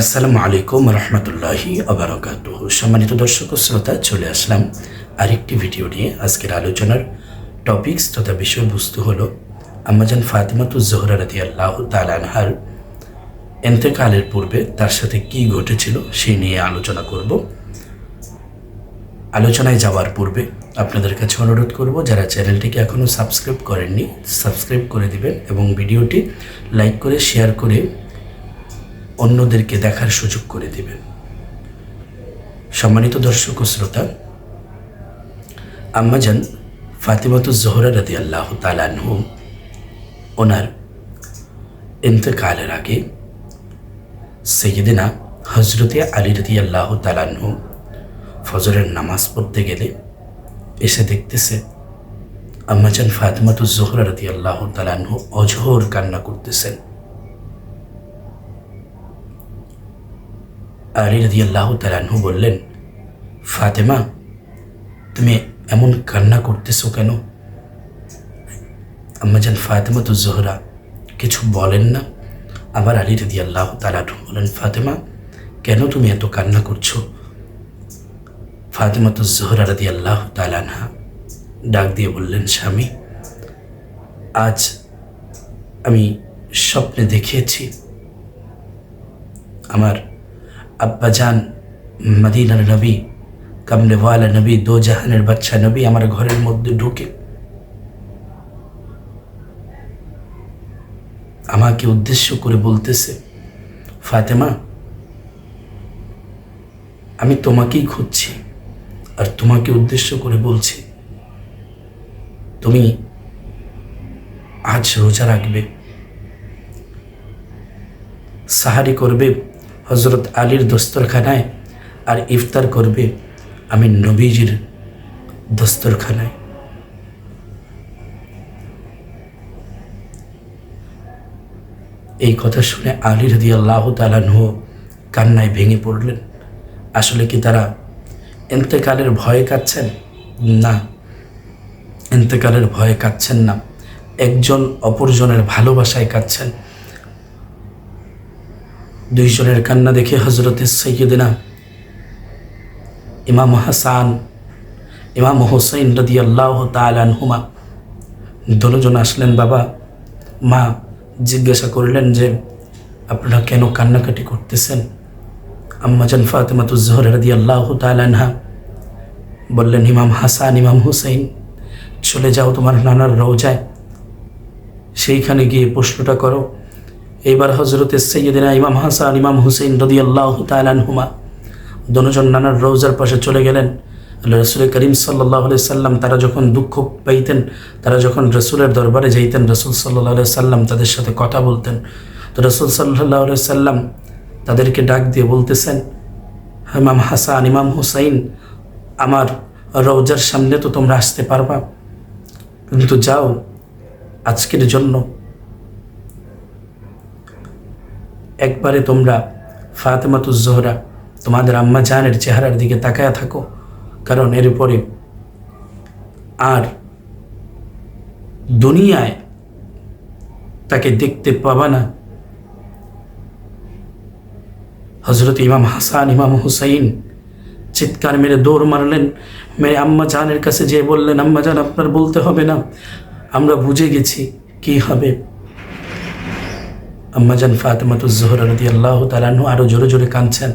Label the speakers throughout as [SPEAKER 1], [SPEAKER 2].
[SPEAKER 1] আসসালামু আলাইকুম রহমতুল্লাহি আবরকাত সম্মানিত দর্শক শ্রোতা, চলে আসলাম আরেকটি ভিডিও নিয়ে আজকের আলোচনার টপিকস তথা বিষয়বস্তু হলো আম্মাজান ফাতিমাতুজ জোহরা রাদি আল্লাহ তালানহার এন্তেকালের পূর্বে তার সাথে কি ঘটেছিল সেই নিয়ে আলোচনা করব। আলোচনায় যাওয়ার পূর্বে আপনাদের কাছে অনুরোধ করব, যারা চ্যানেলটিকে এখনও সাবস্ক্রাইব করেননি, সাবস্ক্রাইব করে দিবেন এবং ভিডিওটি লাইক করে, শেয়ার করে অন্যদেরকে দেখার সুযোগ করে দেবেন। সম্মানিত দর্শক ও শ্রোতা, আম্মাজান ফাতিমাতু জোহরা রাদি আল্লাহ তালানহু ওনার ইন্তকালের আগে সৈয়দিনা হজরতে আলী রদি আল্লাহ তালানহু ফজরের নামাজ পড়তে গেলে এসে দেখতেছে, আম্মাজান ফাতিমাতু জোহরা রদি আল্লাহ তালানহু অঝোর কান্না করতেছেন। আলী রদি আল্লাহ তালানহু বললেন, ফাতেমা, তুমি এমন কান্না করতেছো কেন? আম্মাজান ফাতেমা তো জোহরা, কিছু বলেন না? আবার আলী রদি আল্লাহ তালানহু বলেন ফাতেমা, কেন তুমি এত কান্না করছ? ফাতেমা তো জোহরা রদি আল্লাহ তালানহা ডাক দিয়ে বললেন, স্বামী, আজ আমি স্বপ্নে দেখিয়েছি, আমার আব্বাজান মদিনার নবী কামলেওয়ালা নবী, দো জাহানের বাচ্চা নবী আমার ঘরের মধ্যে ঢুকে। আমাকে উদ্দেশ্য করে বলতেছে, ফাতেমা, আমি তোমাকেই খুঁজছি আর তোমাকে উদ্দেশ্য করে বলছি, তুমি আজ রোজা রাখবে, সাহারি করবে হজরত আলীর দস্তরখানায় আর ইফতার করবে আমি নবীজির দস্তরখানায়। এই কথা শুনে আলী রদি আল্লাহ তালানহ কান্নায় ভেঙে পড়লেন। আসলে কি তারা এন্তেকালের ভয়ে কাচ্ছেন না এন্তেকালের ভয়ে কাচ্ছেন না। একজন অপরজনের ভালোবাসায় কাচ্ছেন দুইজনের কান্না দেখে হজরতের সৈয়দিনা ইমাম হাসান, ইমাম হোসেন রদি আল্লাহ তালানহুমা দুজন আসলেন, বাবা, মা জিজ্ঞাসা করলেন যে, আপনারা কেন কান্নাকাটি করতেছেন? আম্মাজান ফাতেমাতুজহর রদি আল্লাহ তালানহা বললেন, ইমাম হাসান, ইমাম হুসাইন, চলে যাও তোমার নানার রওজায়। সেইখানে গিয়ে প্রশ্নটা করো। এইবার হজরত সৈয়দিনা ইমাম হাসান, ইমাম হুসেন রদি আল্লাহ তালানহুমা দনুজন নানার রৌজার পাশে চলে গেলেন। রসুল করিম সাল্লাহ সাল্লাম তারা যখন দুঃখ পাইতেন, তারা যখন রসুলের দরবারে যাইতেন, রসুল সাল্লাহ সাল্লাম তাদের সাথে কথা বলতেন। তো রসুল সাল্লাহ সাল্লাম তাদেরকে ডাক দিয়ে বলতেছেন, ইমাম হাসান, ইমাম হুসাইন, আমার রৌজার সামনে তো তোমরা আসতে পারবা। কিন্তু যাও, আজকের জন্য একবারে তোমরা ফাতেমাতুজোহরা তোমাদের আম্মা জানের চেহারার দিকে তাকায়া থাকো, কারণ এর পরে আর দুনিয়ায় তাকে দেখতে পাবা না। হজরত ইমাম হাসান, ইমাম হুসাইন চিৎকার মেরে দৌড় মারলেন, মেরে আম্মা জানের কাছে যেয়ে বললেন, আম্মা জান, আপনার বলতে হবে না, আমরা বুঝে গেছি কি হবে। আম্মাজান ফাতেমাতুজ জোহরা রদি আল্লাহ তালানহু আরও জোরে জোরে কাঁদছেন।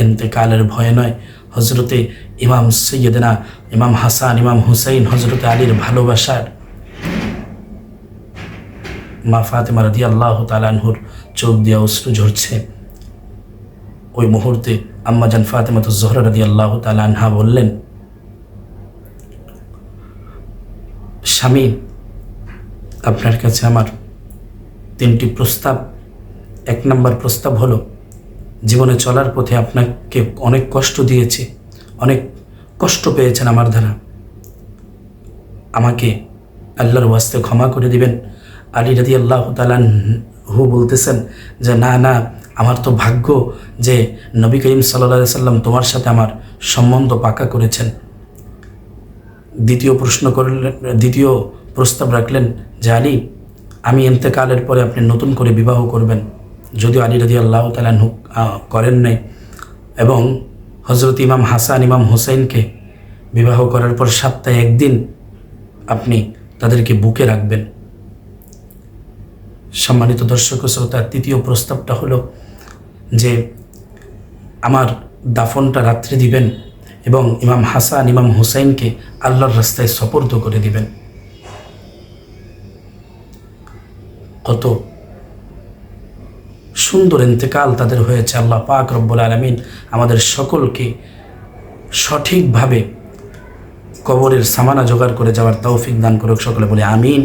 [SPEAKER 1] এন্তেকালের ভয়ে নয় হজরতে ইমাম সৈয়দনা, ইমাম হাসান, ইমাম হুসাইন হজরতে আলীর ভালোবাসার। মা ফাতেমা রদি আল্লাহ তালানহুর চোখ দিয়ে অশ্রু ঝরছে। ওই মুহূর্তে আম্মাজান ফাতেমাতুজ জোহরা রদি আল্লাহ তালানহা বললেন, স্বামী, আপনার কাছে আমার তিনটি প্রস্তাব। এক নম্বর প্রস্তাব হলো, জীবনে চলার পথে আপনাকে অনেক কষ্ট দিয়েছে, অনেক কষ্ট পেয়েছেন আমার দ্বারা। আমাকে আল্লাহর ওয়াস্তে ক্ষমা করে দিবেন। আলী রাদি আল্লাহ তালান হু বলতেছেন যে, না না, আমার তো ভাগ্য যে নবী করিম সাল্লা সাল্লাম তোমার সাথে আমার সম্বন্ধ পাকা করেছেন। দ্বিতীয় প্রশ্ন করলেন, দ্বিতীয় প্রস্তাব রাখলেন যে, আলী আমি এন্তেকালের পরে আপনি নতুন করে বিবাহ করবেন। যদিও আলী রাজি আল্লাহ তালাহু করেন নাই। এবং হজরত ইমাম হাসান, ইমাম হোসেনকে বিবাহ করার পর সপ্তাহে একদিন আপনি তাদেরকে বুকে রাখবেন। সম্মানিত দর্শক শ্রোতার তৃতীয় প্রস্তাবটা হলো যে আমার দাফনটা রাত্রে দিবেন এবং ইমাম হাসান, ইমাম হুসাইনকে আল্লাহর রাস্তায় সপর্দ করে দিবেন। কত সুন্দর ইন্তেকাল তাদের হয়েছে। আল্লাহ পাক রব্বুল আলমিন আমাদের সকলকে সঠিকভাবে কবরের সামানা জোগাড় করে যাওয়ার তৌফিক দান করুক। সকলে বলে আমিন।